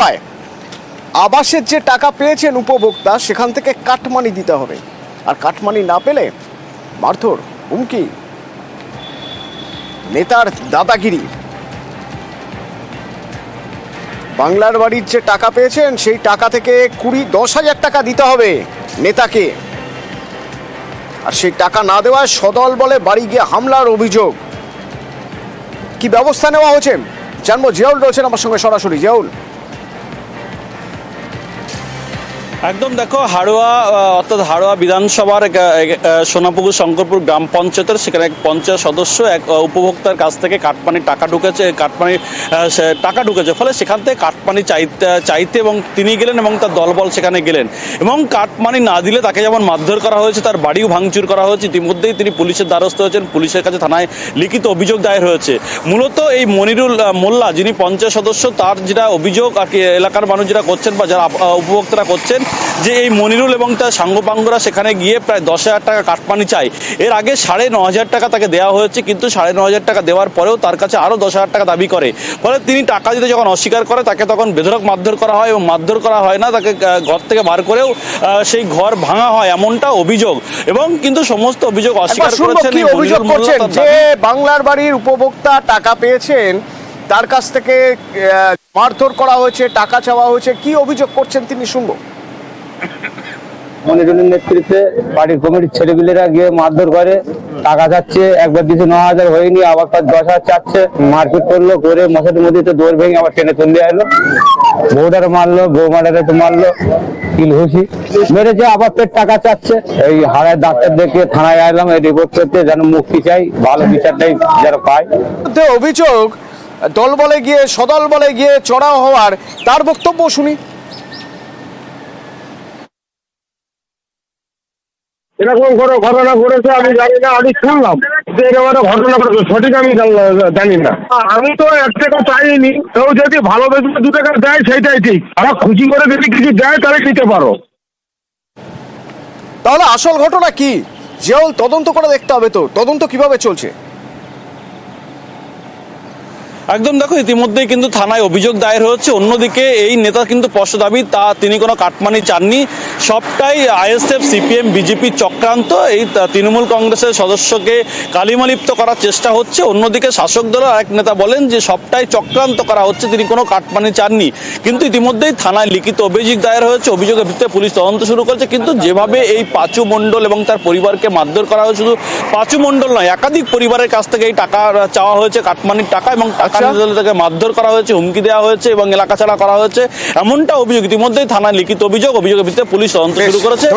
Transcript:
হয়। আবাসের যে টাকা পেয়েছেন উপভোক্তা, সেখান থেকে কাটমানি দিতে হবে। আর কাটমানি না পেলে মারধর, হুমকি। নেতার দাদাগিরি। বাংলার বাড়ির যে টাকা পেয়েছেন, সেই টাকা থেকে কুড়ি, দশ হাজার টাকা দিতে হবে নেতাকে। আর সেই টাকা না দেওয়ায় সদল বলে বাড়ি গিয়ে হামলার অভিযোগ। কি ব্যবস্থা নেওয়া হয়েছে? জানব। জিয়াউল রয়েছেন আমার সঙ্গে সরাসরি। জিয়াউল। একদম দেখো, হাড়োয়া অর্থাৎ হাড়োয়া বিধানসভার সোনাপুকুর শঙ্করপুর গ্রাম পঞ্চায়েতের সেখানে এক পঞ্চায়েত সদস্য, এক উপভোক্তার কাছ থেকে কাটপানির টাকা ঢুকেছে সে- টাকা ঢুকেছে। ফলে সেখান থেকে কাটপানি চাইতে চাইতে এবং তিনি গেলেন এবং তার দলবল সেখানে গেলেন। এবং কাটমানি না দিলে তাকে যেমন মারধর করা হয়েছে, তার বাড়িও ভাঙচুর করা হয়েছে, ইতিমধ্যেই তিনি পুলিশের দ্বারস্থ হয়েছেন, পুলিশের কাছে থানায় লিখিত অভিযোগ দায়ের হয়েছে। মূলত এই মনিরুল মোল্লা যিনি পঞ্চায়েত সদস্য, তার যেটা অভিযোগ আর কি এলাকার মানুষ যেটা করছেন বা যারা উপভোক্তারা করছেন যে এই মনিরুল এবং তার সাঙ্গপাঙ্গরা সেখানে গিয়ে প্রায় দশ হাজার টাকা কাটপানি চায়। এর আগে সাড়ে ন হাজার টাকা তাকে দেওয়া হয়েছে কিন্তু সাড়ে ন হাজার টাকা দেওয়ার পরেও তার কাছে আরও দশ হাজার টাকা দাবি করে। ফলে তিনি টাকা দিতে যখন অস্বীকার করে তাকে তখন বেধরক মারধর করা হয় এবং মারধর করা হয় না তাকে ঘর থেকে বার করেও সেই ঘর ভাঙা হয় এমনটা অভিযোগ। এবং কিন্তু সমস্ত অভিযোগ অস্বীকার করেছেন অভিযোগ করছেন যে বাংলার বাড়ির উপভোক্তা টাকা পেয়েছেন তার কাছ থেকে মারধর করা হয়েছে টাকা চাওয়া হয়েছে কি অভিযোগ করছেন তিনি শুনব? মনিরুলের নেতৃত্বে পার্টির কমিটির ছেলেপিলেরা গিয়ে মারধর করে, টাকা চাচ্ছে একবার দিছে ন হাজার হয়নি, আবার তার দশ হাজার চাচ্ছে, মারপিট করল, করে মশাটির মধ্যে দৌড় ভেঙে আবার ট্রেনে চলে এলো বউটার মারলো বউ মারারে তো মারলো কিল ঘুষি। মেরেছে, আবার পেট টাকা চাচ্ছে। এই হাড়ায় ডাক্তার দেখে থানায় আইলাম এই রিপোর্ট করতে যেন মুক্তি চাই ভালো বিচারটাই যেন পায়। অভিযোগ দল বলে গিয়ে সদল বলে গিয়ে চড়াও হওয়ার, তার বক্তব্য শুনি। এরকম করে ঘটনা ঘটেছে আমি জানি না, আমি শুনলাম। যে এরকম একটা ঘটনা ঘটেছে, সঠিক আমি জানি না আমি তো এক টাকা চাইনি, কেউ যদি ভালো বেশি দু টাকা দেয়, সেইটাই ঠিক। তারা খুশি করে যদি কিছু দেয়, তাহলে নিতে পারো। তাহলে আসল ঘটনা কি? জিয়াউল তদন্ত করে দেখতে হবে তো। তদন্ত কীভাবে চলছে? একদম দেখো, ইতিমধ্যেই কিন্তু থানায় অভিযোগ দায়ের হচ্ছে অন্যদিকে এই নেতা কিন্তু স্পষ্ট দাবি, তা তিনি কোনো কাটমানি চাননি। সবটাই আইএসএফ, সিপিএম, বিজেপি চক্রান্ত। এই তৃণমূল কংগ্রেসের সদস্যকে কালিমালিপ্ত করার চেষ্টা হচ্ছে। অন্যদিকে শাসক দলের আরেক নেতা বলেন যে, সবটাই চক্রান্ত করা হচ্ছে, তিনি কোনো কাটমানি চাননি। কিন্তু ইতিমধ্যেই থানায় লিখিত অভিযোগ দায়ের হয়েছে। অভিযোগের ভিত্তিতে পুলিশ তদন্ত শুরু করেছে। কিন্তু যেভাবে এই পাঁচু মণ্ডল এবং তার পরিবারকে মারধর করা হয়েছে শুধু পাঁচু মণ্ডল নয়, একাধিক পরিবারের কাছ থেকে এই টাকা চাওয়া হয়েছে, কাটমানির টাকা এবং টাকা তাকে মারধর করা হয়েছে হুমকি দেওয়া হয়েছে এবং এলাকা ছাড়া করা হয়েছে। এমনটা অভিযোগ ইতিমধ্যেই থানায় লিখিত অভিযোগ অভিযোগের ভিত্তিতে পুলিশ তদন্ত শুরু করেছে।